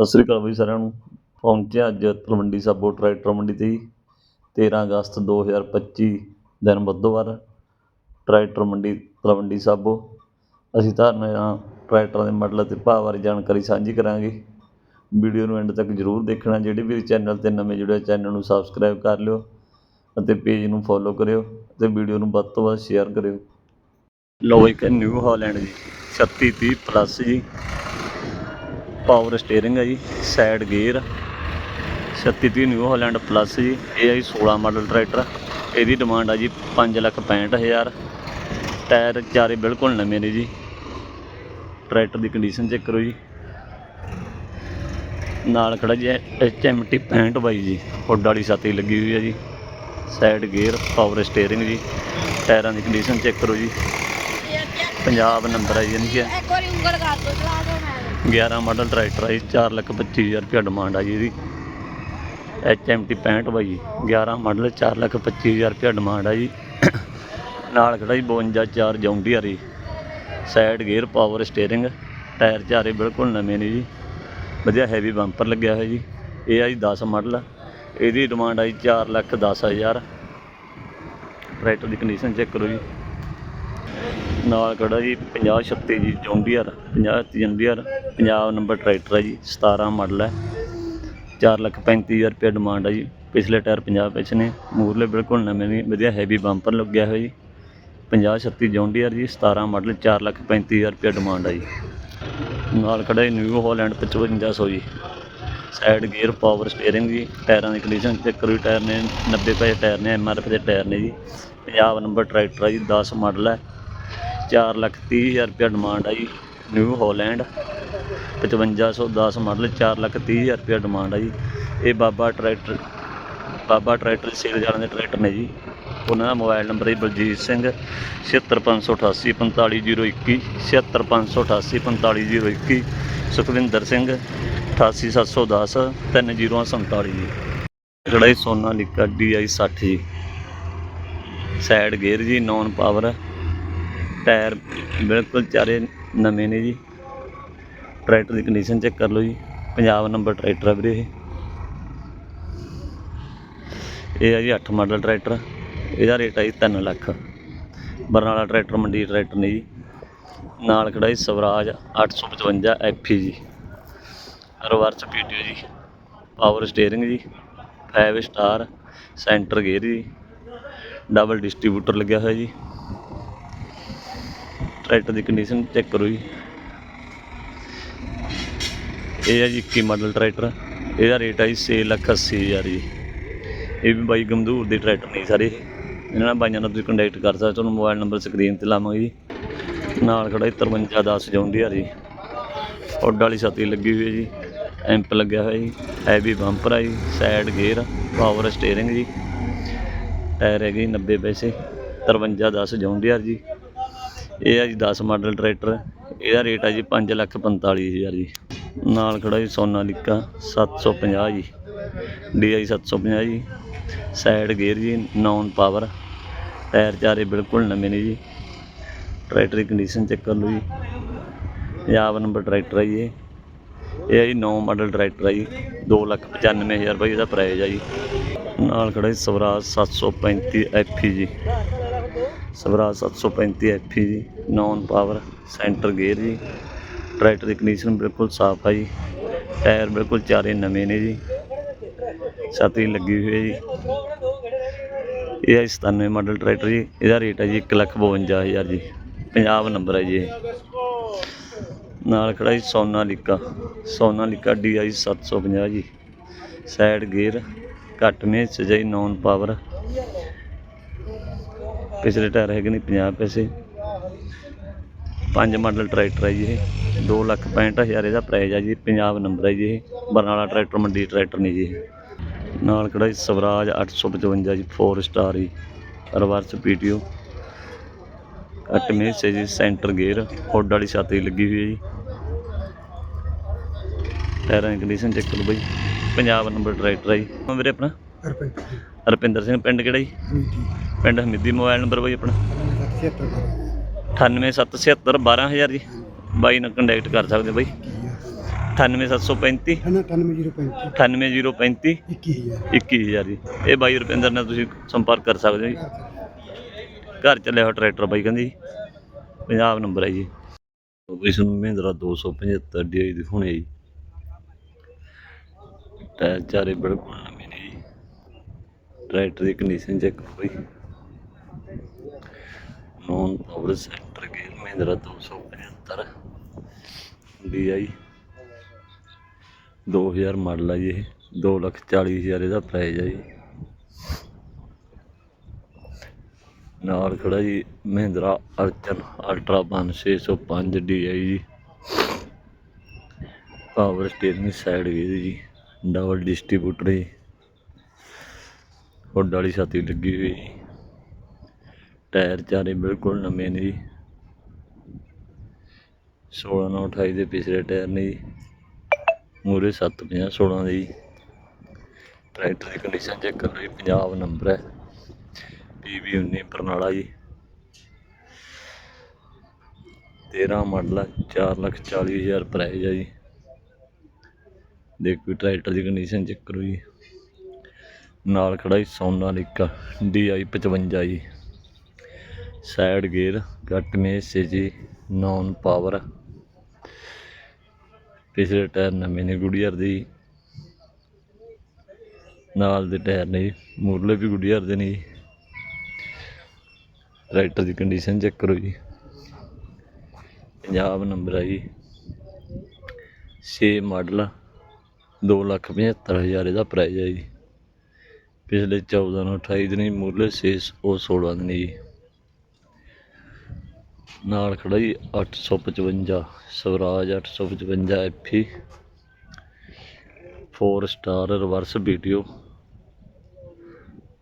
ਸਤਿ ਸ੍ਰੀ ਅਕਾਲ ਬਈ ਸਾਰਿਆਂ ਨੂੰ। ਪਹੁੰਚਿਆ ਅੱਜ ਤਲਵੰਡੀ ਸਾਬੋ ਟਰੈਕਟਰ ਮੰਡੀ 'ਤੇ ਜੀ 13 ਅਗਸਤ 2025 ਦਿਨ ਬੁੱਧਵਾਰ, ਟਰੈਕਟਰ ਮੰਡੀ ਤਲਵੰਡੀ ਸਾਬੋ। ਅਸੀਂ ਤੁਹਾਨੂੰ ਨਾਲ ਟਰੈਕਟਰਾਂ ਦੇ ਮਾਡਲ ਅਤੇ ਭਾਅ ਬਾਰੇ ਜਾਣਕਾਰੀ ਸਾਂਝੀ ਕਰਾਂਗੇ। ਵੀਡੀਓ ਨੂੰ ਐਂਡ ਤੱਕ ਜ਼ਰੂਰ ਦੇਖਣਾ। ਜਿਹੜੇ ਵੀ ਚੈਨਲ 'ਤੇ ਨਵੇਂ ਜੁੜੇ ਚੈਨਲ ਨੂੰ ਸਬਸਕ੍ਰਾਈਬ ਕਰ ਲਿਓ ਅਤੇ ਪੇਜ ਨੂੰ ਫੋਲੋ ਕਰਿਓ ਅਤੇ ਵੀਡੀਓ ਨੂੰ ਵੱਧ ਤੋਂ ਵੱਧ ਸ਼ੇਅਰ ਕਰਿਓ। ਲਓ ਇੱਕ ਨਿਊ ਹਾਲੈਂਡ ਜੀ 3630 ਪਲੱਸ ਜੀ। ਪਾਵਰ ਸਟੀਅਰਿੰਗ ਹੈ ਜੀ side gear 3630 New Holland plus ਜੀ, ਇਹ ਹੈ ਜੀ 16 ਮਾਡਲ ਟਰੈਕਟਰ ਇਹਦੀ ਡਿਮਾਂਡ ਆ ਜੀ 565000 ਟਾਇਰ ਚਾਰੇ ਬਿਲਕੁਲ ਨਵੇਂ ਨੇ ਜੀ। ਟਰੈਕਟਰ ਦੀ ਕੰਡੀਸ਼ਨ ਚੈੱਕ ਕਰੋ ਜੀ। ਨਾਲ ਖੜਾ ਜੀ ਐਚ ਐਮ ਟੀ 65 ਬਾਈ ਜੀ ਹੁੱਡ ਵਾਲੀ ਛਾਤੀ ਲੱਗੀ ਹੋਈ ਹੈ ਜੀ। ਸਾਈਡ ਗੇਅਰ ਪਾਵਰ ਸਟੀਅਰਿੰਗ ਜੀ। ਟਾਇਰਾਂ ਦੀ ਕੰਡੀਸ਼ਨ ਚੈੱਕ ਕਰੋ ਜੀ। ਪੰਜਾਬ ਨੰਬਰ ਹੈ ਜੀ ਇਹਦੀ। ਹੈ ਇੱਕ ਵਾਰੀ ਉਂਗਲ ਕਰ ਦੋ, ਚਲਾ ਦੋ 11 ਮਾਡਲ ਟਰੈਕਟਰ ਹੈ ਜੀ 425000 ਰੁਪਏ ਡਿਮਾਂਡ ਆ ਜੀ ਇਹਦੀ। ਐਚ ਐਮ ਟੀ 65 ਬਾਈ ਜੀ 11 ਮਾਡਲ 425000 ਰੁਪਏ ਡਿਮਾਂਡ ਆ ਜੀ। ਨਾਲ ਖੜਾ ਜੀ 52 ਚਾਰ ਜੌਂਡੀਅਰ ਰਹੀ side gear power steering tyre ਚਾਰੇ ਬਿਲਕੁਲ ਨਵੇਂ ਨੇ ਜੀ। ਵਧੀਆ ਹੈਵੀ ਬੰਪਰ ਲੱਗਿਆ ਹੋਇਆ ਜੀ। ਇਹ ਆ ਜੀ 10 ਮਾਡਲ, ਇਹਦੀ ਡਿਮਾਂਡ ਆ ਜੀ 4 ਲੱਖ 10000 ਟਰੈਕਟਰ ਦੀ ਕੰਡੀਸ਼ਨ ਚੈੱਕ ਕਰੋ ਜੀ। ਨਾਲ ਖੜਾ ਜੀ 50 36 ਜੀ John Deere 50 John Deere Punjab number tractor ਹੈ ਜੀ 17 ਮਾਡਲ ਹੈ। 4 ਲੱਖ 35000 ਰੁਪਏ ਡਿਮਾਂਡ ਹੈ ਜੀ। ਪਿਛਲੇ ਟਾਇਰ 50 ਪਿਛ ਨੇ ਮੂਰਲੇ ਬਿਲਕੁਲ ਨਵੇਂ ਨੇ ਵਧੀਆ ਹੈਵੀ ਬੰਪਰ ਲੱਗਿਆ ਹੋਇਆ ਜੀ। 50 36 ਜੌਂਡੀਅਰ ਜੀ 17 ਮਾਡਲ 4 ਲੱਖ 35000 ਰੁਪਏ ਡਿਮਾਂਡ ਹੈ ਜੀ। ਨਾਲ ਖੜਾ ਜੀ ਨਿਊ ਹਾਲੈਂਡ 5500 ਜੀ। ਸਾਈਡ ਗੇਅਰ ਪਾਵਰ ਸਟੀਅਰਿੰਗ ਜੀ, ਟਾਇਰਾਂ ਦੀ ਕੰਡੀਸ਼ਨ ਚੈੱਕ ਕਰੋ ਟਾਇਰ ਨੇ 90 ਪਏ ਟਾਇਰ ਨੇ ਐਮਆਰਐਫ ਦੇ ਟਾਇਰ ਨੇ ਜੀ। ਪੰਜਾਬ ਨੰਬਰ ਟਰੈਕਟਰ ਹੈ ਜੀ 10 ਮਾਡਲ ਹੈ। 4 ਲੱਖ 30 ਹਜ਼ਾਰ ਰੁਪਇਆ ਡਿਮਾਂਡ ਆ ਜੀ ਨਿਊ ਹਾਲੈਂਡ 5510 ਮਾਡਲ 4 ਲੱਖ 30 ਹਜ਼ਾਰ ਰੁਪਇਆ ਡਿਮਾਂਡ ਆ ਜੀ ਇਹ Baba tractor Baba tractor sale ਜਾਣ ਦੇ ਟਰੈਕਟਰ ਨੇ ਜੀ। ਉਹਨਾਂ ਦਾ ਮੋਬਾਈਲ ਨੰਬਰ ਹੈ ਬਲਜੀਤ ਸਿੰਘ 76588 45021 76588 45021 ਸੁਖਵਿੰਦਰ ਸਿੰਘ 88710 3047 ਜੀ। ਜਿਹੜਾ ਇਹ ਸੋਨਾ ਲਿਕਾ DI 60 ਜੀ। ਸਾਈਡ ਗੇਅਰ ਜੀ ਨੌਨ ਪਾਵਰ ਟਾਇਰ ਬਿਲਕੁਲ ਚਾਰੇ ਨਵੇਂ ਨੇ ਜੀ। ਟਰੈਕਟਰ ਦੀ ਕੰਡੀਸ਼ਨ ਚੈੱਕ ਕਰ ਲਓ ਜੀ। ਪੰਜਾਬ ਨੰਬਰ ਟਰੈਕਟਰ ਹੈ ਵੀਰੇ ਇਹ। ਇਹ ਹੈ ਜੀ 8 ਮਾਡਲ ਟਰੈਕਟਰ। ਇਹਦਾ ਰੇਟ ਆ ਜੀ 3 ਲੱਖ। ਬਰਨਾਲਾ ਟਰੈਕਟਰ, ਮੰਡੀ ਟਰੈਕਟਰ ਨੇ ਜੀ। ਨਾਲ ਖੜਾ ਜੀ ਸਵਰਾਜ 855 ਐਫੀ ਜੀ ਰਿਵਰਸ ਪੀਟੀਓ ਜੀ। ਪਾਵਰ ਸਟੀਅਰਿੰਗ ਜੀ। 5 ਸਟਾਰ ਸੈਂਟਰ ਗੇਅਰ ਜੀ। ਡਬਲ ਡਿਸਟ੍ਰੀਬਿਊਟਰ ਲੱਗਿਆ ਹੋਇਆ ਜੀ। ਟਰੈਕਟਰ ਦੀ ਕੰਡੀਸ਼ਨ ਚੈੱਕ ਕਰੋ ਜੀ। ਇਹ ਹੈ ਜੀ 21 ਮਾਡਲ ਟਰੈਕਟਰ। ਇਹਦਾ ਰੇਟ ਹੈ ਜੀ 6 ਲੱਖ 80 ਹਜ਼ਾਰ ਜੀ। ਇਹ ਵੀ ਬਾਈ ਗੰਦੂਰ ਦੇ ਟਰੈਕਟਰ ਨੇ ਸਾਰੇ। ਇਹਨਾਂ ਨਾਲ ਬਾਈਆਂ ਨਾਲ ਤੁਸੀਂ ਕੰਟੈਕਟ ਕਰ ਸਕਦੇ ਤੁਹਾਨੂੰ ਮੋਬਾਈਲ ਨੰਬਰ ਸਕਰੀਨ ਤੇ ਲਾਵਾਂਗੇ ਜੀ। ਨਾਲ ਖੜਾ ਜੀ 5310 ਜੌਂਡੀਅਰ ਜੀ। ਉੱਡ ਵਾਲੀ ਛਾਤੀ ਲੱਗੀ ਹੋਈ ਹੈ ਜੀ। ਐਂਪ ਲੱਗਿਆ ਹੋਇਆ ਜੀ। ਹੈਵੀ ਬੰਪਰ ਆ ਜੀ। ਸਾਈਡ ਗੇਅਰ ਪਾਵਰ ਸਟੀਅਰਿੰਗ ਜੀ। ਟਾਇਰ ਹੈਗੇ ਜੀ 90 ਪੈਸੇ। 5310 ਜੌਂਡੀਅਰ ਜੀ। ਇਹ ਆ ਜੀ 10 ਮਾਡਲ ਟਰੈਕਟਰ। ਇਹਦਾ ਰੇਟ ਆ ਜੀ 5 ਲੱਖ 45000 ਜੀ। ਨਾਲ ਖੜਾ ਜੀ ਸੋਨਾਲੀਕਾ 750 ਜੀ। DI 750 ਜੀ। ਸਾਈਡ ਗੇਅਰ ਜੀ ਨੌਨ ਪਾਵਰ ਟਾਇਰ ਚਾਰੇ ਬਿਲਕੁਲ ਨਵੇਂ ਨੇ ਜੀ। ਟਰੈਕਟਰ ਦੀ ਕੰਡੀਸ਼ਨ ਚੈੱਕ ਕਰ ਲਓ ਜੀ। ਪੰਜਾਬ ਨੰਬਰ ਟਰੈਕਟਰ ਹੈ ਜੀ ਇਹ। ਇਹ ਹੈ ਜੀ 9 ਮਾਡਲ ਟਰੈਕਟਰ ਹੈ ਜੀ। 295000 ਰੁਪਏ ਇਹਦਾ ਪ੍ਰਾਈਸ ਹੈ ਜੀ। ਨਾਲ ਖੜਾ ਜੀ ਸਵਰਾਜ 735 ਐਫੀ ਜੀ। ਸਵਰਾਜ 735 ਐਫੀ ਜੀ ਨੌਨ ਪਾਵਰ ਸੈਂਟਰ ਗੇਅਰ ਜੀ। ਟਰੈਕਟਰ ਦੀ ਕੰਡੀਸ਼ਨ ਬਿਲਕੁਲ ਸਾਫ਼ ਹੈ ਜੀ। ਟਾਇਰ ਬਿਲਕੁਲ ਚਾਰੇ ਨਵੇਂ ਨੇ ਜੀ। ਛਾਤੀ ਲੱਗੀ ਹੋਈ ਹੈ ਜੀ। ਇਹ ਹੈ 97 ਮਾਡਲ ਟਰੈਕਟਰ ਜੀ। ਇਹਦਾ ਰੇਟ ਹੈ ਜੀ 152000 ਜੀ। ਪੰਜਾਬ ਨੰਬਰ ਹੈ ਜੀ ਇਹ। ਨਾਲ ਖੜਾ ਜੀ ਸੋਨਾਲੀਕਾ। ਸੋਨਾਲੀਕਾ DI 750 ਜੀ। ਸਾਈਡ ਗੇਅਰ ਘੱਟ ਮੇ ਸਜਾਈ ਨੌਨ ਪਾਵਰ ਪਿਛਲੇ ਟਾਇਰ ਹੈਗੇ ਨੇ 50 ਪੈਸੇ। ਪੰਜ ਮਾਡਲ ਟਰੈਕਟਰ ਹੈ ਜੀ ਇਹ। 2 ਲੱਖ 65000 ਇਹਦਾ ਪ੍ਰਾਈਸ ਹੈ ਜੀ। ਪੰਜਾਬ ਨੰਬਰ ਹੈ ਜੀ ਇਹ। ਬਰਨਾਲਾ ਟਰੈਕਟਰ, ਮੰਡੀ ਟਰੈਕਟਰ ਨੇ ਜੀ ਇਹ। ਨਾਲ ਖੜਾ ਜੀ ਸਵਰਾਜ 855 ਜੀ 4 ਸਟਾਰ ਜੀ। ਰਿਵਰਸ ਪੀਟੀਓ ਕੱਟ ਮੇਸੇ ਜੀ ਸੈਂਟਰ ਗੇਅਰ ਹੁੱਡ ਵਾਲੀ ਛਾਤੀ ਲੱਗੀ ਹੋਈ ਹੈ ਜੀ। ਟਾਇਰਾਂ ਦੀ ਕੰਡੀਸ਼ਨ ਚੈੱਕ ਕਰੋ ਬਾਈ। ਪੰਜਾਬ ਨੰਬਰ ਟਰੈਕਟਰ ਹੈ ਜੀ। ਮੇਰੇ ਆਪਣਾ। ਆਪਣਾ ਰੁਪਏ ਰੁਪਿੰਦਰ ਸਿੰਘ ਪਿੰਡ ਕਿਹੜਾ ਜੀ? ਮੀਟੀ ਪਿੰਡ ਹਮੀਦੀ ਮੋਬਾਈਲ ਨੰਬਰ ਬਾਈ ਆਪਣਾ। 77 98776 12000 ਜੀ। ਬਾਈ ਨਾਲ ਕੰਟੈਕਟ ਕਰ ਸਕਦੇ ਹੋ ਬਾਈ। 98735 98035 98035 21000 21000 ਜੀ। ਇਹ ਬਾਈ ਰੁਪਿੰਦਰ ਨਾਲ ਤੁਸੀਂ ਸੰਪਰਕ ਕਰ ਸਕਦੇ ਹੋ ਜੀ। ਘਰ ਚੱਲਿਆ ਹੋਇਆ ਟਰੈਕਟਰ ਬਾਈ ਕਹਿੰਦੀ ਪੰਜਾਬ ਨੰਬਰ ਹੈ ਜੀ। ਇਸ ਨੂੰ ਮਹਿੰਦਰਾ 275 ਡੀ ਦਿਖਾਉਣੇ ਜੀ। ਟਾਇਰ ਚਾਰੇ ਬਿਲਕੁਲ ਜੀ ਟਰੈਕਟਰ ਦੀ ਕੰਡੀਸ਼ਨ ਚੈੱਕ ਕਰੋ ਜੀ non power centre gear Mahindra 275 D I 2000 model ਆ ਜੀ ਇਹ 2 ਲੱਖ 40 ਹਜ਼ਾਰ ਇਹਦਾ ਪ੍ਰਾਈਸ ਆ ਜੀ। ਨਾਲ ਖੜਾ ਜੀ ਮਹਿੰਦਰਾ ਅਰਜਨ ਅਲਟਰਾ 605 DI ਜੀ। ਪਾਵਰ ਸਟੀਅਰਿੰਗ ਸਾਈਡ ਗੇਅਰ ਜੀ ਡਬਲ ਡਿਸਟ੍ਰੀਬਿਊਟਰ ਜੀ। ਹੁੱਡ ਵਾਲੀ ਛਾਤੀ ਲੱਗੀ ਹੋਈ। ਜੀ ਟਾਇਰ ਚਾਰੇ ਬਿਲਕੁਲ ਨਵੇਂ ਨੇ ਜੀ। 16 ਨਾਲ 28 ਦੇ ਪਿਛਲੇ ਟਾਇਰ ਨੇ ਜੀ। ਮੂਰੇ 750 16 ਦੇ ਜੀ। ਟਰੈਕਟਰ ਦੀ ਕੰਡੀਸ਼ਨ ਚੈੱਕ ਕਰ ਲਓ ਪੰਜਾਬ ਨੰਬਰ ਹੈ। ਪੀਵੀ 19 ਬਰਨਾਲਾ ਜੀ। 13 ਮਾਡਲ ਹੈ 4 ਲੱਖ 40 ਹਜ਼ਾਰ ਪ੍ਰਾਈਜ਼ ਹੈ ਜੀ। ਦੇਖੋ ਟਰੈਕਟਰ ਦੀ ਕੰਡੀਸ਼ਨ ਚੈੱਕ ਕਰੋ ਜੀ। ਨਾਲ ਖੜਾ ਜੀ ਸੋਨਾਲੀਕਾ DI 55 ਜੀ। ਸਾਈਡ ਗੇਅਰ ਗੱਟ ਮੇਸੇ ਜੀ ਨੌਨ ਪਾਵਰ ਪਿਛਲੇ ਟਾਇਰ ਨਵੇਂ ਨੇ ਗੁੜੀਅਰ ਦੇ ਜੀ। ਨਾਲ ਦੇ ਟਾਇਰ ਨੇ ਜੀ, ਮੂਰਲੇ ਵੀ ਗੁੜੀਅਰ ਦੇ ਨੇ ਜੀ। ਟਰੈਕਟਰ ਦੀ ਕੰਡੀਸ਼ਨ ਚੈੱਕ ਕਰੋ ਜੀ। ਪੰਜਾਬ ਨੰਬਰ ਆ ਜੀ। 6 ਮਾਡਲ ਦੋ ਲੱਖ ਪਝੱਤਰ ਹਜ਼ਾਰ ਇਹਦਾ ਪ੍ਰਾਈਜ਼ ਆ ਜੀ। ਪਿਛਲੇ 14 ਨੂੰ 28 ਦਿਨੀ ਹੀ ਮੂਰਲੇ 6 ਉਹ 16 ਦਿਨ ਜੀ ਨਾਲ ਖੜਾ ਜੀ 855 Swaraj 855 FE 4 star reverse video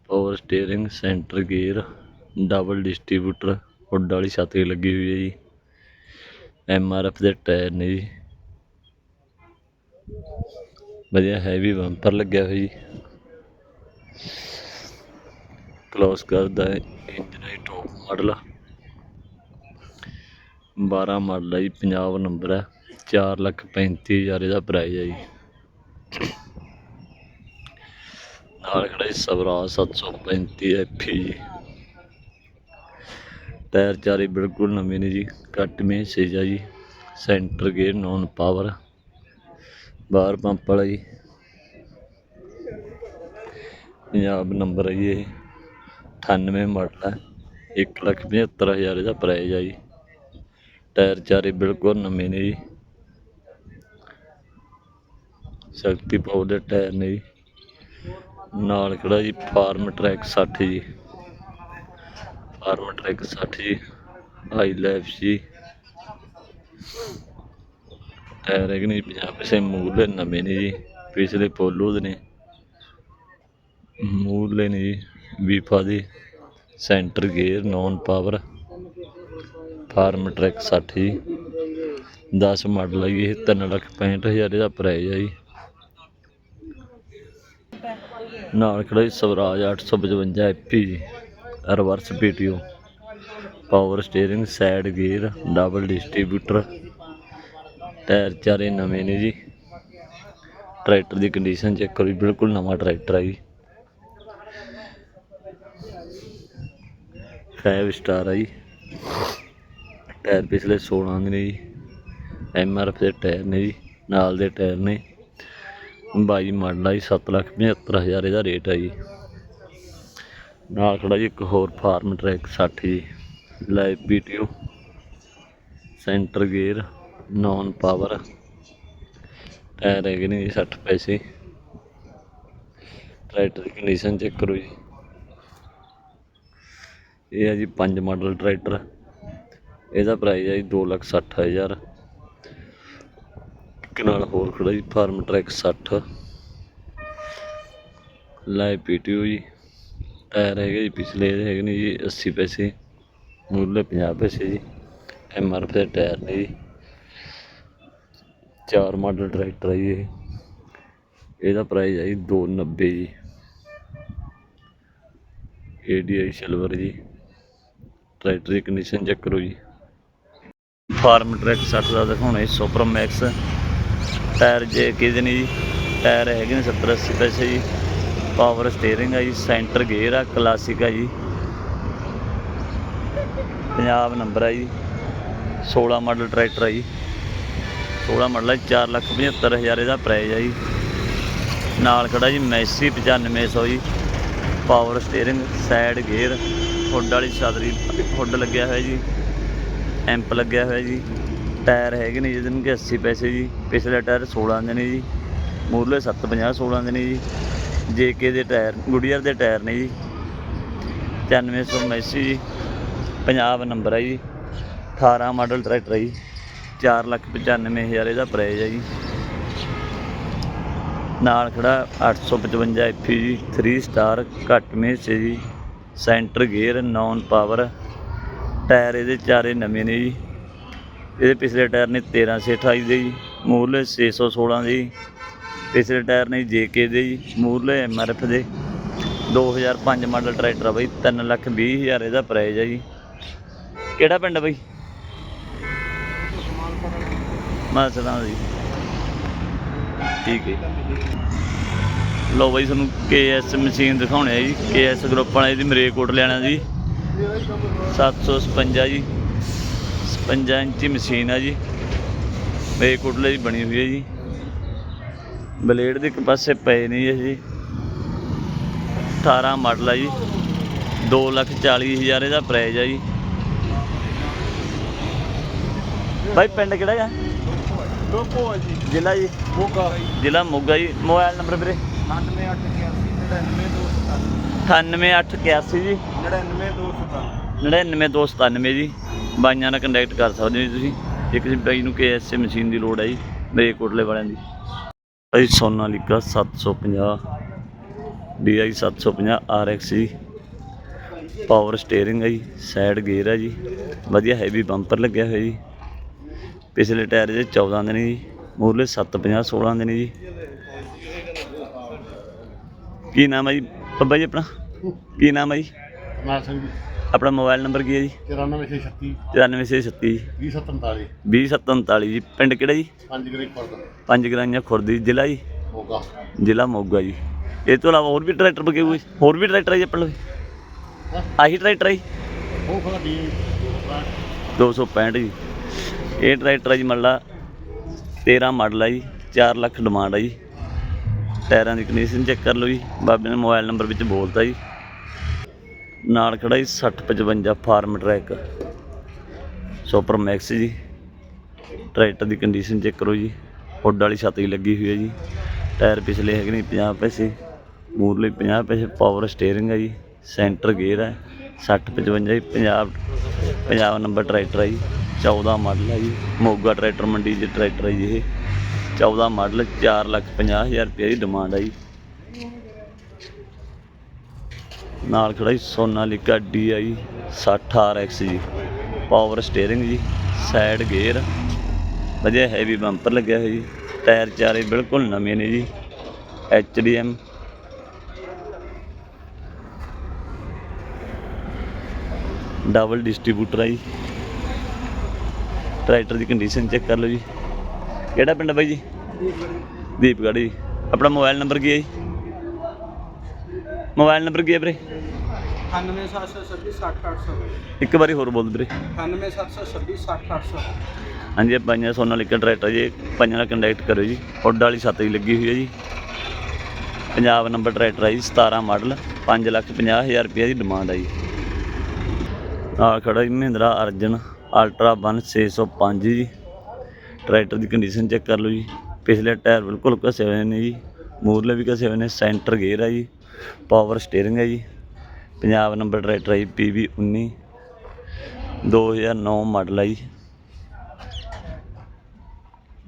power steering centre gear double distributor hood ਵਾਲੀ ਛਾਤੀ ਲੱਗੀ ਹੋਈ ਹੈ ਜੀ। ਐਮ ਆਰ ਐਫ ਦੇ ਟਾਇਰ ਨੇ ਜੀ। ਵਧੀਆ ਹੈਵੀ ਬੰਪਰ ਲੱਗਿਆ ਹੋਇਆ ਜੀ। ਕਲੋਸ ਕਰਦਾ ਹੈ। ਇੰਜਨ ਹੈ ਟੌਪ ਮਾਡਲ 12 ਮਾਡਲ ਹੈ ਜੀ ਪੰਜਾਬ ਨੰਬਰ ਹੈ 4 ਲੱਖ 35 ਹਜ਼ਾਰ ਇਹਦਾ ਪ੍ਰਾਈਜ਼ ਹੈ ਜੀ। ਨਾਲ ਖੜਾ ਜੀ ਸਵਰਾਜ 735 ਐਫੀ ਜੀ। ਟਾਇਰ ਚਾਰੇ ਬਿਲਕੁਲ ਨਵੇਂ ਨੇ ਜੀ ਕੱਟ ਮੇ ਸੇਜਾ ਜੀ। ਸੈਂਟਰ ਗੇਅਰ ਨੌਨ ਪਾਵਰ ਬਾਹਰ ਪੰਪ ਵਾਲਾ ਜੀ। ਪੰਜਾਬ ਨੰਬਰ ਹੈ ਜੀ ਇਹ। 98 ਮਾਡਲ ਹੈ 1 ਲੱਖ 75 ਹਜ਼ਾਰ ਇਹਦਾ ਪ੍ਰਾਈਜ਼ ਆ ਜੀ। ਟਾਇਰ ਚਾਰੇ ਬਿਲਕੁਲ ਨਵੇਂ ਨੇ ਜੀ। ਸ਼ਕਤੀ ਪਾਵਰ ਦੇ ਟਾਇਰ ਨੇ ਜੀ। ਨਾਲ ਖੜਾ ਜੀ ਫਾਰਮ ਟਰੈਕ 60 ਜੀ। ਫਾਰਮ ਟਰੈਕ 60 ਜੀ। ਹਾਈ ਲਾਈਫ ਜੀ। ਟਾਇਰ ਹੈਗੇ ਨਹੀਂ 50 ਪੈਸੇ ਮੂਲੇ ਨਵੇਂ ਨੇ ਜੀ। ਪਿਛਲੇ ਪੋਲੋ ਦੇ ਨੇ। ਮੂਲੇ ਨੇ ਜੀ, ਵੀਫਾ ਦੇ centre gear, non power, Farmtrac 60 ਜੀ 10 ਮਾਡਲ ਹੈ ਜੀ, ਇਹ 3 ਲੱਖ 65 ਹਜ਼ਾਰ ਇਹਦਾ ਪ੍ਰਾਈਜ਼ ਹੈ ਜੀ। ਨਾਲ ਖੜਾ ਜੀ ਸਵਰਾਜ 855 ਐਪੀ ਜੀ, reverse PTO power steering side gear double distributor tyre ਚਾਰੇ ਨਵੇਂ ਨੇ ਜੀ। ਟਰੈਕਟਰ ਦੀ ਕੰਡੀਸ਼ਨ ਚੈੱਕ ਕਰੋ ਜੀ, ਬਿਲਕੁਲ ਨਵਾਂ ਟਰੈਕਟਰ ਹੈ ਜੀ। 5 ਸਟਾਰ ਆ ਜੀ। ਟਾਇਰ ਪਿਛਲੇ 16 ਦੇ ਨੇ ਜੀ। ਐਮ ਆਰ ਐਫ ਦੇ ਟਾਇਰ ਨੇ ਜੀ, ਨਾਲ ਦੇ ਟਾਇਰ ਨੇ। ਬਾਈ ਮਾਡਲ ਆ ਜੀ 7 ਲੱਖ 75 ਹਜ਼ਾਰ ਇਹਦਾ ਰੇਟ ਆ ਜੀ। ਨਾਲ ਖੜਾ ਜੀ ਇੱਕ ਹੋਰ ਫਾਰਮ ਟਰੈਕ 60 ਜੀ। Live PTO centre gear, non power. Tyre ਹੈਗੇ ਨੇ ਜੀ 60 ਪੈਸੇ। ਟਰੈਕਟਰ ਦੀ ਕੰਡੀਸ਼ਨ ਚੈੱਕ ਕਰੋ ਜੀ। ਇਹ ਹੈ ਜੀ 5 ਮਾਡਲ ਟਰੈਕਟਰ ਇਹਦਾ ਪ੍ਰਾਈਸ ਹੈ ਜੀ 2 ਲੱਖ 60 ਹਜ਼ਾਰ। ਇੱਕ ਨਾਲ ਹੋਰ ਖੜਾ ਜੀ ਫਾਰਮ ਟਰੈਕ 60 ਲਾਈਵ ਪੀਟੀਓ ਜੀ। ਟਾਇਰ ਹੈਗੇ ਜੀ, ਪਿਛਲੇ ਇਹਦੇ ਹੈਗੇ ਨੇ ਜੀ 80 ਪੈਸੇ। ਮੁੱਲ 50 ਪੈਸੇ ਜੀ। ਐਮ ਆਰ ਦੇ ਟਾਇਰ ਨੇ ਜੀ। ਚਾਰ ਮਾਡਲ ਟਰੈਕਟਰ ਹੈ ਜੀ ਇਹ। ਇਹਦਾ ਪ੍ਰਾਈਸ ਹੈ ਜੀ 290 ਜੀ। ਏਡੀਆਈ ਸਿਲਵਰ ਜੀ। ਟਰੈਕਟਰ ਦੀ ਕੰਡੀਸ਼ਨ ਚੈੱਕ ਕਰੋ ਜੀ। ਫਾਰਮ ਟਰੈਕ 60 ਦਾ ਦਿਖਾਉਣਾ ਜੀ ਸੁਪਰ ਮੈਕਸ ਟਾਇਰ ਜੇ ਕਿਹਦੇ ਨੇ ਜੀ? ਟਾਇਰ ਹੈਗੇ ਨੇ 70 80 ਪੈਸੇ ਜੀ। ਪਾਵਰ ਸਟੀਅਰਿੰਗ ਆ ਜੀ ਸੈਂਟਰ ਗੇਅਰ ਆ ਕਲਾਸਿਕ ਆ ਜੀ। ਪੰਜਾਬ ਨੰਬਰ ਆ ਜੀ। 16 ਮਾਡਲ ਟਰੈਕਟਰ ਆ ਜੀ। 16 ਮਾਡਲ ਹੈ 475000 ਇਹਦਾ ਪ੍ਰਾਈਸ ਆ ਜੀ। ਨਾਲ ਖੜਾ ਜੀ ਮੈਸੀ 9500 ਜੀ। Power steering side gear hood ਵਾਲੀ ਛਤਰੀ ਹੁੱਡ ਲੱਗਿਆ ਹੋਇਆ ਜੀ। ਐਂਪ ਲੱਗਿਆ ਹੋਇਆ ਜੀ। ਟਾਇਰ ਹੈਗੇ ਨੇ ਜਿਹਦੇ ਨੂੰ ਕਿ 80 ਪੈਸੇ ਜੀ। ਪਿਛਲੇ ਟਾਇਰ 16 ਦੇ ਨੇ ਜੀ। ਮੂਰਲੇ 750 16 ਦੇ ਨੇ ਜੀ। ਜੇਕੇ ਦੇ ਟਾਇਰ ਗੁੜੀਅਰ ਦੇ ਟਾਇਰ ਨੇ ਜੀ। 9500 ਮੈਸੀ ਜੀ। ਪੰਜਾਬ ਨੰਬਰ ਹੈ ਜੀ। 18 ਮਾਡਲ ਟਰੈਕਟਰ ਹੈ ਜੀ। 495000 ਇਹਦਾ ਪ੍ਰਾਈਸ ਹੈ ਜੀ। ਨਾਲ ਖੜਾ 855 ਐਫੀ ਜੀ 3 ਸਟਾਰ ਘੱਟ ਮੇਸ ਹੈ ਜੀ। Centre gear non power. Tyre ਇਹਦੇ ਚਾਰੇ ਨਵੇਂ ਨੇ ਜੀ। ਇਹਦੇ ਪਿਛਲੇ ਟਾਇਰ ਨੇ 1328 ਦੇ ਜੀ ਮੂਰਲੇ 616 ਦੇ ਜੀ। ਪਿਛਲੇ ਟਾਇਰ ਨੇ ਜੇਕੇ ਦੇ ਜੀ ਮੂਰਲੇ ਐਮਆਰਐਫ ਦੇ। 2005 ਮਾਡਲ ਟਰੈਕਟਰ ਆ ਬਾਈ 3 ਲੱਖ 20 ਹਜ਼ਾਰ ਇਹਦਾ ਪ੍ਰਾਈਸ ਆ ਜੀ। ਕਿਹੜਾ ਪਿੰਡ ਬਾਈ? ਬਈ ਜੀ। ਠੀਕ ਹੈ ਲੋ ਬਈ ਤੁਹਾਨੂੰ ਕੇਐਸ ਮਸ਼ੀਨ ਦਿਖਾਉਣੇ ਆ ਜੀ ਕੇਐਸ ਗਰੁੱਪ ਵਾਲੇ ਦੀ ਮਰੇ ਕੋਟ ਲੈਣਾ ਜੀ। 756 ਜੀ 56 ਇੰਚੀ ਮਸ਼ੀਨ ਆ ਜੀ। ਮਰੇ ਕੋਟਲੇ ਦੀ ਬਣੀ ਹੋਈ ਹੈ ਜੀ। ਬਲੇਡ ਦੇ ਇੱਕ ਪਾਸੇ ਪਏ ਨੇ ਜੀ ਇਹ ਜੀ। 18 ਮਾਡਲ ਆ ਜੀ। 2 ਲੱਖ 40 ਹਜ਼ਾਰ ਇਹਦਾ ਪ੍ਰਾਈਸ ਆ ਜੀ। ਭਾਈ ਪਿੰਡ ਕਿਹੜਾ ਹੈ ਲੋਕੋ ਹੈ ਜੀ। ਜ਼ਿਲ੍ਹਾ ਜੀ। ਮੋਗਾ। ਜ਼ਿਲ੍ਹਾ ਮੋਗਾ ਜੀ। ਮੋਬਾਈਲ ਨੰਬਰ ਵੀਰੇ। 9881 98881 ਜੀ। 99297 99297 ਜੀ, ਬਾਈਆਂ ਨਾਲ ਕੰਟੈਕਟ ਕਰ ਸਕਦੇ ਹੋ ਜੀ ਤੁਸੀਂ। ਜੇ ਕਿਸੇ ਬਾਈ ਨੂੰ ਕੇਐਸਏ ਮਸ਼ੀਨ ਦੀ ਲੋੜ ਹੈ ਜੀ ਮੇਰੇ ਕੋਟਲੇ ਵਾਲਿਆਂ ਦੀ। ਭਾਈ ਸੋਨਾਲੀਕਾ 750 DI 750 RX ਜੀ। ਪਾਵਰ ਸਟੀਅਰਿੰਗ ਹੈ ਜੀ ਸਾਈਡ ਗੇਅਰ ਹੈ ਜੀ। ਵਧੀਆ ਹੈਵੀ ਬੰਪਰ ਲੱਗਿਆ ਹੋਇਆ ਜੀ। ਪਿਛਲੇ ਟਾਇਰ ਦੇ 14 ਦੇ ਨੇ ਜੀ ਮੂਰਲੇ 750 16 ਦੇ ਨੇ ਜੀ। ਕੀ ਨਾਮ ਹੈ ਜੀ? ਬੱਬਾ ਜੀ ਆਪਣਾ? ਕੀ ਨਾਮ ਹੈ ਜੀ? ਨਾਲ ਸਿੰਘ ਜੀ। ਆਪਣਾ ਮੋਬਾਈਲ ਨੰਬਰ ਕੀ ਹੈ ਜੀ? 9436 9436 2047 20739 ਜੀ। ਪਿੰਡ ਕਿਹੜਾ ਜੀ? ਪੰਜ ਗ੍ਰੇਡ ਪਰਦਾ ਪੰਜ ਗਰਾਈਆਂ ਖੁਰਦੀ ਜ਼ਿਲ੍ਹਾ ਜੀ? ਮੋਗਾ। ਜ਼ਿਲ੍ਹਾ ਮੋਗਾ ਜੀ। ਇਹ ਤੋਂ ਇਲਾਵਾ ਹੋਰ ਵੀ ਟਰੈਕਟਰ ਬਕੇ ਹੋਏ? ਹੋਰ ਵੀ ਟਰੈਕਟਰ ਹੈ ਜੀ ਆਪਣੇ ਕੋਲ? ਆਹੀ ਟਰੈਕਟਰ ਹੈ ਜੀ? ਉਹ ਖੜਾ ਡੀ 265 ਜੀ। ਇਹ ਟਰੈਕਟਰ ਹੈ ਜੀ ਮੱਲਾ 13 ਮਾਡਲ ਹੈ ਜੀ। 4 ਲੱਖ ਡਿਮਾਂਡ ਹੈ ਜੀ। ਟਾਇਰਾਂ ਦੀ ਕੰਡੀਸ਼ਨ ਚੈੱਕ ਕਰ ਲਓ ਜੀ। ਬਾਬੇ ਨੇ ਮੋਬਾਈਲ ਨੰਬਰ ਵਿੱਚ ਬੋਲਤਾ ਜੀ। ਨਾਲ ਖੜਾ ਜੀ 6055 ਫਾਰਮ ਟਰੈਕ। ਸੁਪਰ ਮੈਕਸ ਜੀ। ਟਰੈਕਟਰ ਦੀ ਕੰਡੀਸ਼ਨ ਚੈੱਕ ਕਰੋ ਜੀ। ਹੁੱਡ ਵਾਲੀ ਛਤਰੀ ਲੱਗੀ ਹੋਈ ਹੈ ਜੀ। ਟਾਇਰ ਪਿਛਲੇ ਹੈਗੇ ਨੇ 50 ਪੈਸੇ। ਮੂਰਲੇ 50 ਪੈਸੇ। ਪਾਵਰ ਸਟੀਅਰਿੰਗ ਹੈ ਜੀ। ਸੈਂਟਰ ਗੇਅਰ ਹੈ। 60 55 ਜੀ। ਪੰਜਾਬ ਪੰਜਾਬ ਨੰਬਰ ਟਰੈਕਟਰ ਹੈ ਜੀ। 14 ਮਾਡਲ ਹੈ ਜੀ। ਮੋਗਾ ਟਰੈਕਟਰ ਮੰਡੀ 'ਚ ਟਰੈਕਟਰ ਹੈ ਜੀ ਇਹ। 14 ਮਾਡਲ 4 ਲੱਖ 50 ਹਜ਼ਾਰ ਰੁਪਏ ਦੀ ਡਿਮਾਂਡ ਆ ਜੀ ਨਾਲ ਖੜਾ ਜੀ ਸੋਨਾਲੀਕਾ DI 60 RX ਜੀ ਪਾਵਰ ਸਟੀਅਰਿੰਗ ਜੀ ਸਾਈਡ ਗੇਅਰ ਵਧੀਆ ਹੈਵੀ ਬੰਪਰ ਲੱਗਿਆ ਹੋਇਆ ਜੀ ਟਾਇਰ ਚਾਰੇ ਬਿਲਕੁਲ ਨਵੇਂ ਨੇ ਜੀ HDM ਡਬਲ ਡਿਸਟ੍ਰੀਬਿਊਟਰ ਆ ਜੀ ਟਰੈਕਟਰ ਦੀ ਕੰਡੀਸ਼ਨ ਚੈੱਕ ਕਰ ਲਓ ਜੀ। ਕਿਹੜਾ ਪਿੰਡ ਬਾਈ ਜੀ? ਦੀਪਗੜ੍ਹ ਜੀ। ਆਪਣਾ ਮੋਬਾਈਲ ਨੰਬਰ ਕੀ ਹੈ ਜੀ? ਮੋਬਾਈਲ ਨੰਬਰ ਕੀ ਹੈ ਵੀਰੇ? 98726 60800 ਇੱਕ ਵਾਰੀ ਹੋਰ ਬੋਲ ਵੀਰੇ। 98726 60800 ਹਾਂਜੀ ਇਹ ਪੰਜਾਂ ਸੋਨਾ ਲਿਕਰ ਟਰੈਕਟਰ ਜੀ। ਪੰਜਾਂ ਨਾਲ ਕੰਟੈਕਟ ਕਰੋ ਜੀ। ਹੁੱਡ ਵਾਲੀ ਛੱਤ ਜੀ ਲੱਗੀ ਹੋਈ ਹੈ ਜੀ। ਪੰਜਾਬ ਨੰਬਰ ਟਰੈਕਟਰ ਹੈ ਜੀ 17 ਮਾਡਲ 5 ਲੱਖ 50 ਹਜ਼ਾਰ ਰੁਪਏ ਦੀ ਡਿਮਾਂਡ ਹੈ ਜੀ। ਨਾਲ ਖੜਾ ਜੀ ਮਹਿੰਦਰਾ ਅਰਜਨ ਅਲਟਰਾ 1 605 ਜੀ। ਟਰੈਕਟਰ ਦੀ ਕੰਡੀਸ਼ਨ ਚੈੱਕ ਕਰ ਲਓ ਜੀ। ਪਿਛਲੇ ਟਾਇਰ ਬਿਲਕੁਲ ਘਸੇ ਹੋਏ ਨੇ ਜੀ। ਮੂਰਲੇ ਵੀ ਘਸੇ ਹੋਏ ਨੇ ਸੈਂਟਰ ਗੇਅਰ ਆ ਜੀ। ਪਾਵਰ ਸਟੀਅਰਿੰਗ ਹੈ ਜੀ। ਪੰਜਾਬ ਨੰਬਰ ਟਰੈਕਟਰ ਹੈ ਜੀ PV 19 2009 ਮਾਡਲ ਹੈ ਜੀ।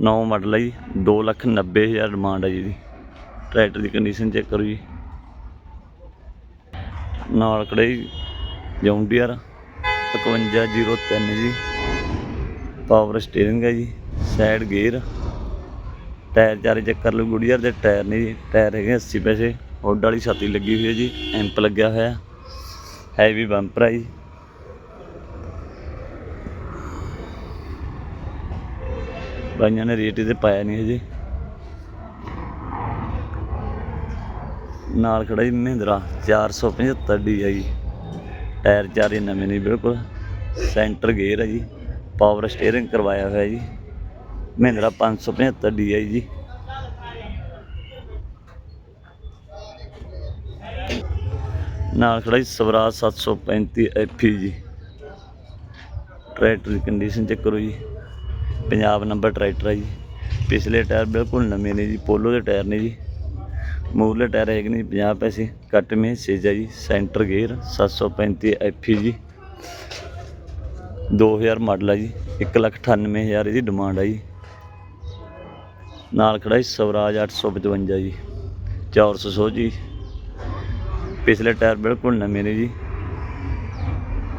9 ਮਾਡਲ ਹੈ ਜੀ। 2 ਲੱਖ 90 ਹਜ਼ਾਰ ਡਿਮਾਂਡ ਹੈ ਜੀ ਇਹਦੀ। ਟਰੈਕਟਰ ਦੀ ਕੰਡੀਸ਼ਨ ਚੈੱਕ ਕਰੋ ਜੀ। ਨਾਲ ਖੜੇ ਜੀ, ਜੌਂਡੀਅਰ। 5103 ਜੀ। ਪਾਵਰ ਸਟੀਅਰਿੰਗ ਹੈ ਜੀ। Side gear. ਟਾਇਰ ਚਾਰੇ ਚੱਕਰ ਕਰ ਲਓ ਦੇ ਟਾਇਰ ਨਹੀਂ ਜੀ ਟਾਇਰ ਹੈਗੇ 80 ਪੈਸੇ। ਹੁੱਡ ਵਾਲੀ ਛਾਤੀ ਲੱਗੀ ਹੋਈ ਹੈ ਜੀ, ਐਂਪ ਲੱਗਿਆ ਹੋਇਆ। ਹੈਵੀ ਬੰਪਰ ਹੈ ਜੀ। ਬਾਈਆਂ ਨੇ ਰੇਟ ਇਹਦੇ ਪਾਇਆ ਨਹੀਂ ਹੈ ਜੀ ਨਾਲ ਖੜਾ ਜੀ ਮਹਿੰਦਰਾ 475 DI ਟਾਇਰ ਚਾਰੇ ਨਵੇਂ ਨਹੀਂ ਬਿਲਕੁਲ। ਸੈਂਟਰ ਗੇਅਰ ਹੈ ਜੀ। ਪਾਵਰ ਸਟੀering ਕਰਵਾਇਆ ਹੋਇਆ ਜੀ। ਮਹਿੰਦਰਾ 575 DI ਜੀ। ਨਾਲ ਖੜਾ ਜੀ ਸਵਰਾਜ 735 FE ਜੀ। ਟਰੈਕਟਰ ਦੀ ਕੰਡੀਸ਼ਨ ਚੈੱਕ ਕਰੋ ਜੀ। ਪੰਜਾਬ ਨੰਬਰ ਟਰੈਕਟਰ ਹੈ ਜੀ। ਪਿਛਲੇ ਟਾਇਰ ਬਿਲਕੁਲ ਨਵੇਂ ਨੇ ਜੀ, ਪੋਲੋ ਦੇ ਟਾਇਰ ਨੇ ਜੀ। ਮੂਰਲੇ ਟਾਇਰ ਹੈਗੇ ਨੇ 50 ਪੈਸੇ। ਕੱਟ ਮੇ ਸੇਜਾ ਜੀ। ਸੈਂਟਰ ਗੇਅਰ 735 FE ਜੀ। 2000 ਮਾਡਲ ਆ ਜੀ। 198000 ਇਹਦੀ ਡਿਮਾਂਡ ਆ ਜੀ। ਨਾਲ ਖੜਾ ਜੀ ਸਵਰਾਜ 855 ਜੀ 400 ਜੀ। ਪਿਛਲੇ ਟਾਇਰ ਬਿਲਕੁਲ ਨਵੇਂ ਨੇ ਜੀ।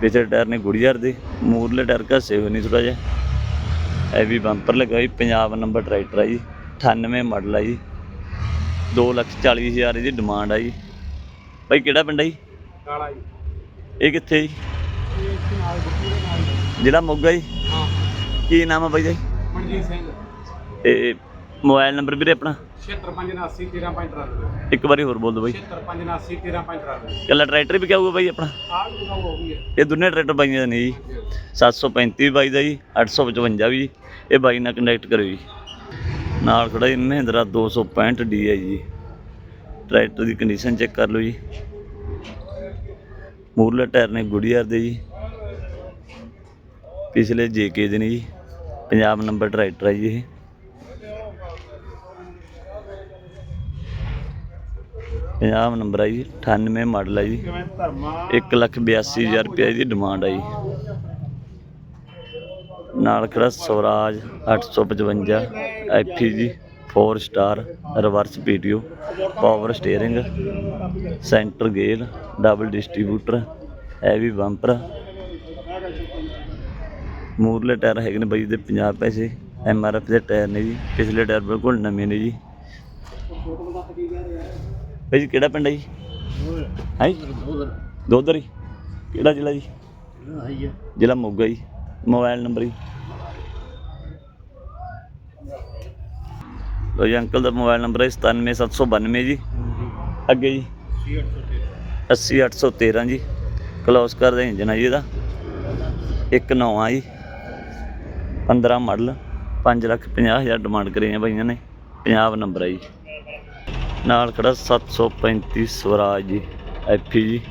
ਪਿਛਲੇ ਟਾਇਰ ਨੇ ਗੁੜੀਆਰ ਦੇ ਮੂਰਲੇ ਟਾਇਰ ਘਸੇ ਹੋਏ ਨੇ ਥੋੜਾ ਜਿਹਾ। ਇਹ ਵੀ ਬੰਪਰ ਲੱਗਾ ਜੀ ਪੰਜਾਬ ਨੰਬਰ ਟਰੈਕਟਰ ਹੈ ਜੀ 98 ਮਾਡਲ ਹੈ ਜੀ। 240000 ਇਹਦੀ ਡਿਮਾਂਡ ਆ ਜੀ। ਭਾਈ ਕਿਹੜਾ ਪਿੰਡ ਹੈ ਜੀ? ਕਾਲਾ ਜੀ। ਇਹ ਕਿੱਥੇ ਜੀ? ਦੇ। ਜ਼ਿਲ੍ਹਾ ਮੋਗਾ ਜੀ? ਹਾਂ। ਕੀ ਨਾਮ ਆ ਬਾਈ ਜੀ? ਮਨਜੀਤ ਸਿੰਘ। ਇਹ ਮੋਬਾਈਲ ਨੰਬਰ ਵੀਰੇ ਆਪਣਾ? 7579 13593 ਇੱਕ ਵਾਰੀ ਹੋਰ ਬੋਲ ਦਿਓ ਬਾਈ। 7579 13593 ਕੱਲਾ ਟਰੈਕਟਰ ਵੀ ਹੋਊਗਾ ਬਾਈ ਆਪਣਾ? ਆਹ ਵੀ ਗੱਲ ਹੋ ਗਈ ਹੈ ਇਹ ਦੋਨੇ ਟਰੈਕਟਰ ਬਾਈਆਂ ਦੇ ਨੇ ਜੀ। 735 ਬਾਈ ਦਾ ਜੀ 855 ਵੀ ਜੀ। ਇਹ ਬਾਈ ਨਾਲ ਕੰਟੈਕਟ ਕਰਿਓ ਜੀ। ਨਾਲ ਖੜਾ ਜੀ ਮਹਿੰਦਰਾ 265 ਡੀ ਹੈ ਜੀ ਟਰੈਕਟਰ ਦੀ ਕੰਡੀਸ਼ਨ ਚੈੱਕ ਕਰ ਲਓ ਜੀ। ਮੂਰਲੇ ਟਾਇਰ ਨੇ ਗੁੜੀਆਰ ਦੇ ਜੀ। ਪਿਛਲੇ ਜੇਕੇ ਦੇ ਨੇ ਜੀ। ਪੰਜਾਬ ਨੰਬਰ ਟਰੈਕਟਰ ਹੈ ਜੀ ਇਹ। ਪੰਜਾਬ ਨੰਬਰ ਆ ਜੀ 98 ਮਾਡਲ ਆ ਜੀ। ਕਿਵੇਂ ਧਰਮਾ 182000 ਰੁਪਏ ਦੀ ਡਿਮਾਂਡ ਆਈ। ਨਾਲ ਖੜਾ ਸਵਰਾਜ 855 ਐਫੀ ਜੀ 4 star reverse PTO power steering centre gear double distributor heavy bumper ਮੂਰਲੇ tyre ਹੈਗੇ ਨੇ ਬਾਈ ਦੇ 50 ਪੈਸੇ। ਐਮ ਆਰ ਐਫ ਦੇ ਟਾਇਰ ਨੇ ਜੀ, ਪਿਛਲੇ ਟਾਇਰ ਬਿਲਕੁਲ ਨਵੇਂ ਨੇ ਜੀ। ਬਾਈ ਜੀ, ਕਿਹੜਾ ਪਿੰਡ ਹੈ ਜੀ? ਹੈ ਜੀ? ਦੋਦਰੀ ਕਿਹੜਾ ਜ਼ਿਲ੍ਹਾ ਜੀ? ਜ਼ਿਲ੍ਹਾ ਮੋਗਾ ਜੀ। ਮੋਬਾਈਲ ਨੰਬਰ ਜੀ। ਲੋ ਜੀ, ਅੰਕਲ ਦਾ ਮੋਬਾਈਲ ਨੰਬਰ ਹੈ 97792 ਜੀ। ਅੱਗੇ ਜੀ। 80813 ਜੀ। ਕਲੋਸ ਕਰ ਦੇ ਇੰਜਨ ਆ ਜੀ ਇਹਦਾ। ਇੱਕ ਨਵਾਂ ਜੀ। 15 ਮਾਡਲ। 5 ਲੱਖ 50 ਹਜ਼ਾਰ ਡਿਮਾਂਡ ਕਰੀ ਆ ਭਾਈਆਂ ਨੇ। ਪੰਜਾਬ ਨੰਬਰ ਹੈ ਜੀ। ਨਾਲ ਖੜਾ 735 ਸਵਰਾਜ ਜੀ, ਐਫੀ ਜੀ।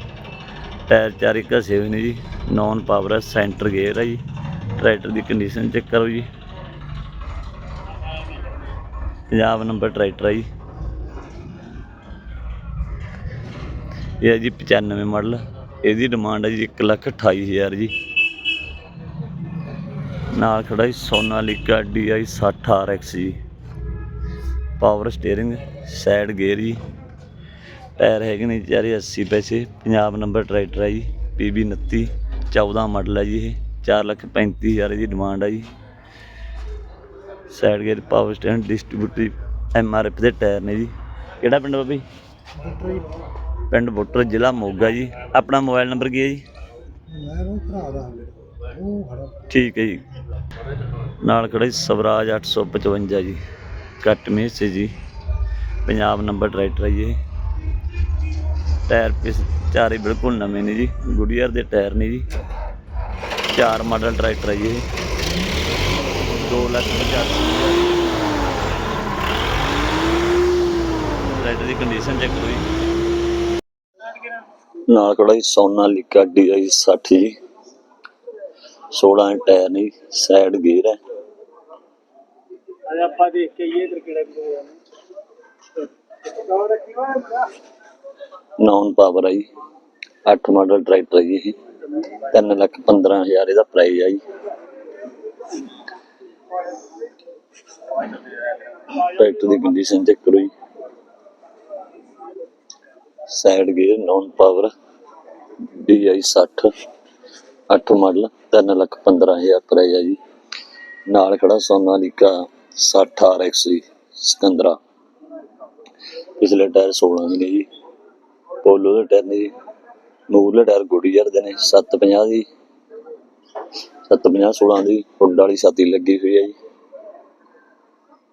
ਟਾਇਰ ਚਾਰੇ ਘਸੇ ਹੋਏ ਨੇ ਜੀ। ਨੌਨ ਪਾਵਰ ਹੈ ਸੈਂਟਰ ਗੇਅਰ ਹੈ ਜੀ। ਟਰੈਕਟਰ ਦੀ ਕੰਡੀਸ਼ਨ ਚੈੱਕ ਕਰੋ ਜੀ। ਪੰਜਾਬ ਨੰਬਰ ਟਰੈਕਟਰ ਹੈ ਜੀ। ਇਹ ਹੈ ਜੀ 95 ਮਾਡਲ ਇਹਦੀ ਡਿਮਾਂਡ ਹੈ ਜੀ 128000 ਜੀ। ਨਾਲ ਖੜਾ ਜੀ ਸੋਨਾਲੀਕਾ DI 60 RX ਜੀ। ਪਾਵਰ ਸਟੀਅਰਿੰਗ ਸਾਈਡ ਗੇਅਰ ਜੀ। ਟਾਇਰ ਹੈਗੇ ਨੇ ਚਾਰੇ 80 ਪੈਸੇ ਪੰਜਾਬ ਨੰਬਰ ਟਰੈਕਟਰ ਹੈ ਜੀ PB 29 14 ਮਾਡਲ ਹੈ ਜੀ ਇਹ 4 ਲੱਖ 35 ਹਜ਼ਾਰ ਦੀ ਡਿਮਾਂਡ ਹੈ ਜੀ। Side gear power stand distributor MRF ਦੇ ਟਾਇਰ ਨੇ ਜੀ। ਕਿਹੜਾ ਪਿੰਡ ਬਾਬੀ? ਪਿੰਡ ਬੁੱਟਰ ਜ਼ਿਲ੍ਹਾ ਮੋਗਾ ਜੀ। ਆਪਣਾ ਮੋਬਾਈਲ ਨੰਬਰ ਕੀ ਹੈ ਜੀ? ਠੀਕ ਹੈ ਜੀ। ਨਾਲ ਖੜਾ ਜੀ ਸਵਰਾਜ 855 ਜੀ। ਕੱਟ ਸੀ ਜੀ। ਪੰਜਾਬ ਨੰਬਰ ਟਰੈਕਟਰ ਹੈ ਜੀ ਇਹ। ਟਾਇਰ ਪਿਸ ਚਾਰੇ ਬਿਲਕੁਲ ਨਵੇਂ ਨੇ ਜੀ। ਗੁਡੀਅਰ ਦੇ ਟਾਇਰ ਨੇ ਜੀ। ਚਾਰ ਮਾਡਲ ਟਰੈਕਟਰ ਹੈ ਜੀ ਇਹ। 2 ਲੱਖ 85 ਟਰੈਕਟਰ ਦੀ ਕੰਡੀਸ਼ਨ ਚੈੱਕ ਕਰੋ ਜੀ। ਨਾਲ ਖੜਾ ਜੀ ਸੋਨਾਲੀਕਾ DI 60 ਜੀ। 16 ਟਾਇਰ ਨੇ ਸਾਈਡ ਗੇਅਰ ਹੈ। ਅੱਜ ਆਪਾਂ ਦੇਖ ਕੇ ਇਹ ਕਿਹੜਾ ਵੀ ਨੌਨ ਪਾਵਰ ਹੈ 8 ਮਾਡਲ ਟਰੈਕਟਰ ਹੈ ਜੀ 3 ਲੱਖ 15 ਹਜ਼ਾਰ ਇਹਦਾ ਪ੍ਰਾਈਸ ਹੈ ਜੀ ਟਰੈਕਟਰ ਦੀ ਕੰਡੀਸ਼ਨ ਚੈੱਕ ਕਰੋ ਜੀ। Side gear non power DI 60 8 model 3 lakh 15 ਹਜ਼ਾਰ ਪ੍ਰਾਈਸ ਆ ਜੀ। ਨਾਲ ਖੜਾ ਸੋਨਾਲੀਕਾ 60 RX ਸਿਕੰਦਰਾ। ਪਿਛਲੇ ਟਾਇਰ 16 ਦੇ ਨੇ ਜੀ। ਪੋਲੋ ਦੇ ਟਾਇਰ ਨੇ ਜੀ। ਮੂਰਲੇ ਟਾਇਰ ਗੁਡੀਅਰ ਦੇ ਨੇ 750 ਦੀ। 750 16 ਦੀ ਹੁੱਡ ਵਾਲੀ ਛਾਤੀ ਲੱਗੀ ਹੋਈ ਹੈ ਜੀ।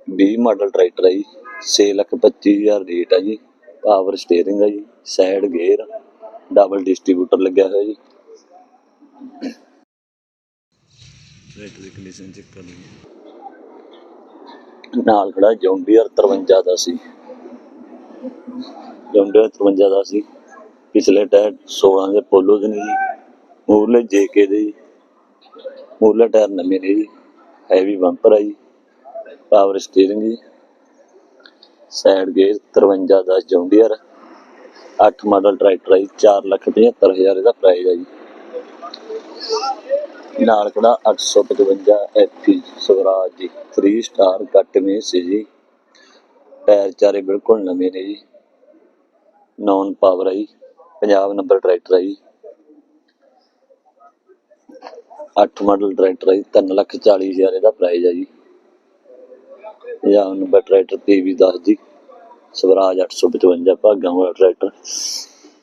20 ਮਾਡਲ ਟਰੈਕਟਰ ਹੈ ਜੀ। 6 ਲੱਖ 25 ਹਜ਼ਾਰ ਰੇਟ ਹੈ ਜੀ। ਪਾਵਰ ਸਟੀਅਰਿੰਗ ਹੈ ਜੀ। ਸਾਈਡ ਗੇਅਰ ਡਬਲ ਡਿਸਟ੍ਰੀਬਿਊਟਰ ਲੱਗਿਆ ਹੋਇਆ ਜੀ। ਰੇਟ ਦੀ ਕੰਡੀਸ਼ਨ ਚੈੱਕ ਕਰ ਲਈਏ। ਨਾਲ ਖੜਾ ਜੌਂਡੀਅਰ 53 ਦਾ ਸੀ। ਜੌਂਡੀਅਰ 53 ਦਾ ਸੀ। ਪਿਛਲੇ ਟਾਇਰ 16 ਦੇ ਪੋਲੋ ਦੇ ਨੇ ਜੀ। ਮੂਰਲੇ ਜੇਕੇ ਦੇ ਜੀ। ਮੂਰਲੇ ਟਾਇਰ ਨਵੇਂ ਨੇ ਜੀ। ਹੈਵੀ ਬੰਪਰ ਆ ਜੀ। ਪਾਵਰ ਸਟੀਅਰਿੰਗ ਜੀ। ਸਾਈਡ ਗੇਅਰ 53 ਦਾ ਜੌਂਡੀਅਰ 8 ਮਾਡਲ ਟਰੈਕਟਰ ਹੈ ਜੀ। 475000 ਇਹਦਾ ਪ੍ਰਾਈਸ ਹੈ ਜੀ। ਨਾਲ ਖੜਾ 855 ਐਫੀ ਸਵਰਾਜ ਜੀ 3 ਸਟਾਰ ਕੱਟ ਮੇ ਸੀ ਜੀ। ਟਾਇਰ ਚਾਰੇ ਬਿਲਕੁਲ ਨਵੇਂ ਨੇ ਜੀ। ਨੌਨ ਪਾਵਰ ਹੈ ਜੀ ਪੰਜਾਬ ਨੰਬਰ ਟਰੈਕਟਰ ਹੈ ਜੀ 8 ਮਾਡਲ ਟਰੈਕਟਰ ਹੈ ਜੀ 340000 ਇਹਦਾ ਪ੍ਰਾਈਸ ਆ ਜੀ। ਪੰਜਾਬ ਨੰਬਰ ਟਰੈਕਟਰ ਪੀਵੀ 10 ਜੀ ਸਵਰਾਜ 855 ਭਾਗਾਂ ਵਾਲਾ ਟਰੈਕਟਰ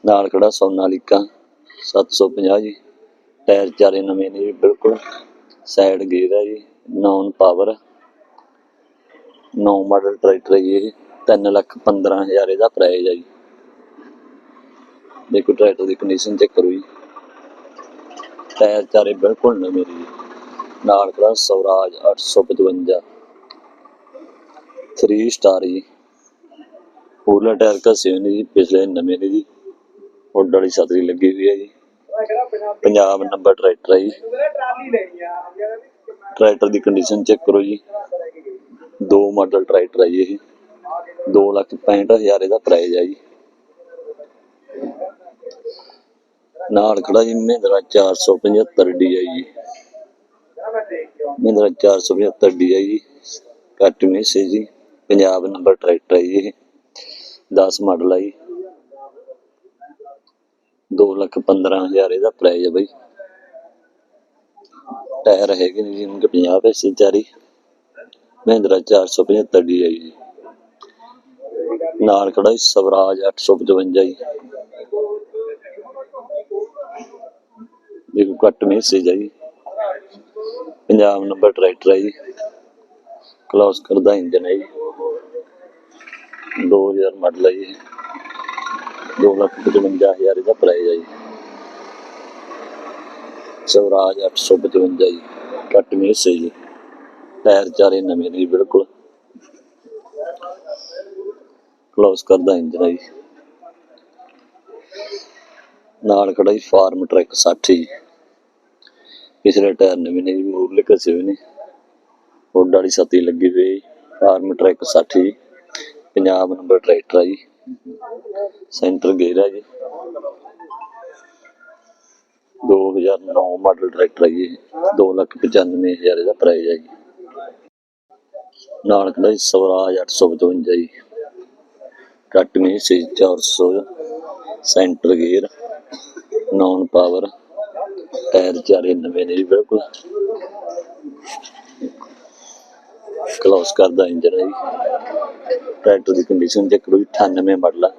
ਨਾਲ ਖੜਾ ਸੋਨਾਲੀਕਾ 750 ਜੀ। ਟਾਇਰ ਚਾਰੇ ਨਵੇਂ ਨੇ ਜੀ, ਬਿਲਕੁਲ। ਸਾਈਡ ਗੇਅਰ ਹੈ ਜੀ ਨੌਨ ਪਾਵਰ ਨੌ ਮਾਡਲ ਟਰੈਕਟਰ ਹੈ ਜੀ ਇਹ 3 ਲੱਖ 15000 ਇਹਦਾ ਪ੍ਰਾਈਸ ਹੈ ਜੀ। ਦੇਖੋ ਟਰੈਕਟਰ ਦੀ ਕੰਡੀਸ਼ਨ ਚੈੱਕ ਕਰੋ ਜੀ। ਟਾਇਰ ਚਾਰੇ ਬਿਲਕੁਲ ਨਵੇਂ ਨੇ ਜੀ। ਨਾਲ ਖੜਾ ਸਵਰਾਜ 855 3 ਸਟਾਰ ਜੀ। ਪੂਰਾ ਟਾਇਰ ਘਸੇ ਨੇ ਜੀ, ਪਿਛਲੇ ਨਵੇਂ ਨੇ ਜੀ। ਹੁੱਡ ਵਾਲੀ ਛਤਰੀ ਲੱਗੀ ਹੋਈ ਹੈ ਜੀ। ਪੰਜਾਬ ਨੰਬਰ ਟਰੈਕਟਰ ਹੈ ਜੀ। ਟਰੈਕਟਰ ਦੀ ਕੰਡੀਸ਼ਨ ਚੈੱਕ ਕਰੋ ਜੀ। ਦੋ ਮਾਡਲ ਟਰੈਕਟਰ ਹੈ ਜੀ ਇਹ। 2 ਲੱਖ 65000 ਇਹਦਾ ਪ੍ਰਾਈਸ ਹੈ ਜੀ। ਨਾਲ ਖੜਾ ਜੀ ਮਹਿੰਦਰਾ 475 DI ਜੀ। ਮੈਂ ਦੇਖ ਕੇ ਆਉਂ ਮਹਿੰਦਰਾ 475 DI ਜੀ ਕੱਟ ਮੈਸੇਜ ਜੀ। ਪੰਜਾਬ ਨੰਬਰ ਟਰੈਕਟਰ ਹੈ ਜੀ ਇਹ। 10 ਮਾਡਲ ਹੈ ਜੀ। 2 ਲੱਖ 15000 ਇਹਦਾ ਪ੍ਰਾਈਸ ਹੈ ਬਾਈ। ਟਾਇਰ ਹੈਗੇ ਨੇ ਜੀ ਉਹਨਾਂ 50 ਪੈਸੇ ਚਾਰੀ। ਮਹਿੰਦਰਾ 475 DI ਜੀ। ਨਾਲ ਖੜਾ ਸਵਰਾਜ 855 ਜੀ। ਦੇਖੋ ਕੱਟ ਮੈਸੇਜ ਹੈ ਪੰਜਾਬ ਨੰਬਰ ਟਰੈਕਟਰ ਹੈ ਜੀ। ਕਲੋਸ ਕਰਦਾ ਇੰਜਨ ਹੈ ਜੀ। 2000 ਮਾਡਲ ਹੈ ਜੀ ਦੋ ਲੱਖ 55000 ਇਹਦਾ ਪ੍ਰਾਈਸ ਹੈ ਜੀ। ਸਵਰਾਜ 855 ਜੀ ਕੱਟ ਮੈਸੇਜ ਜੀ। ਟਾਇਰ ਚਾਰੇ ਨਵੇਂ ਨੇ ਬਿਲਕੁਲ। ਕਲੋਸ ਕਰਦਾ ਇੰਜਨ ਜੀ। ਨਾਲ ਖੜਾ ਜੀ ਫਾਰਮ ਟਰੈਕ 60 ਜੀ ਪਿਛਲੇ ਟਾਇਰ ਨਵੇਂ ਨੇ ਜੀ ਮੂਰਲੇ ਘਸੇ ਹੋਏ ਨੇ ਹੁੱਡ ਵਾਲੀ ਛੱਤੀ ਲੱਗੀ ਹੋਈ ਜੀ। ਫਾਰਮ ਟਰੈਕ 60 ਜੀ ਪੰਜਾਬ ਨੰਬਰ ਟਰੈਕਟਰ ਹੈ ਜੀ। ਸੈਂਟਰ ਗੇਅਰ ਜੀ। 2009 ਮਾਡਲ ਟਰੈਕਟਰ ਹੈ ਜੀ। ਦੋ ਲੱਖ 95000 ਇਹਦਾ ਪ੍ਰਾਈਸ ਹੈ ਜੀ। ਨਾਲ ਖੜਾ ਜੀ ਸਵਰਾਜ 855 ਜੀ। ਕੱਟ ਸੀ 400 centre gear non power tyre ਚਾਰੇ ਨਵੇਂ ਨੇ ਜੀ, ਬਿਲਕੁਲ। ਕਲੋਸ ਕਰਦਾ ਇੰਜਨ ਹੈ ਜੀ। ਟਰੈਕਟਰ ਦੀ ਕੰਡੀਸ਼ਨ ਚੈੱਕ ਕਰੋ 98 ਮਾਡਲ ਆ।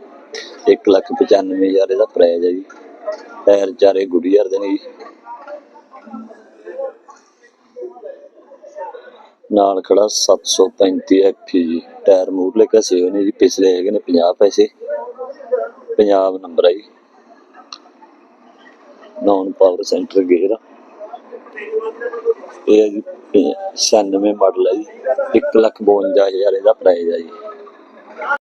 1 ਲੱਖ 95000 ਇਹਦਾ ਪ੍ਰਾਈਸ ਹੈ ਜੀ। ਟਾਇਰ ਚਾਰੇ ਗੁੱਡੀਅਰ ਦੇ ਨੇ ਜੀ। ਨਾਲ ਖੜਾ 735 ਐਫੀ ਜੀ। ਟਾਇਰ ਮੂਰਲੇ ਘਸੇ ਹੋਏ ਨੇ ਜੀ, ਪਿਛਲੇ ਹੈਗੇ ਨੇ 50 ਪੈਸੇ। ਪੰਜਾਬ ਨੰਬਰ ਆ ਜੀ। ਨੌਨ ਪਾਵਰ ਸੈਂਟਰ ਗੇਅਰ ਇਹ ਹੈ ਜੀ 96 ਮਾਡਲ ਹੈ ਜੀ। 1 ਲੱਖ 52000 ਇਹਦਾ ਪ੍ਰਾਈਸ ਹੈ ਜੀ।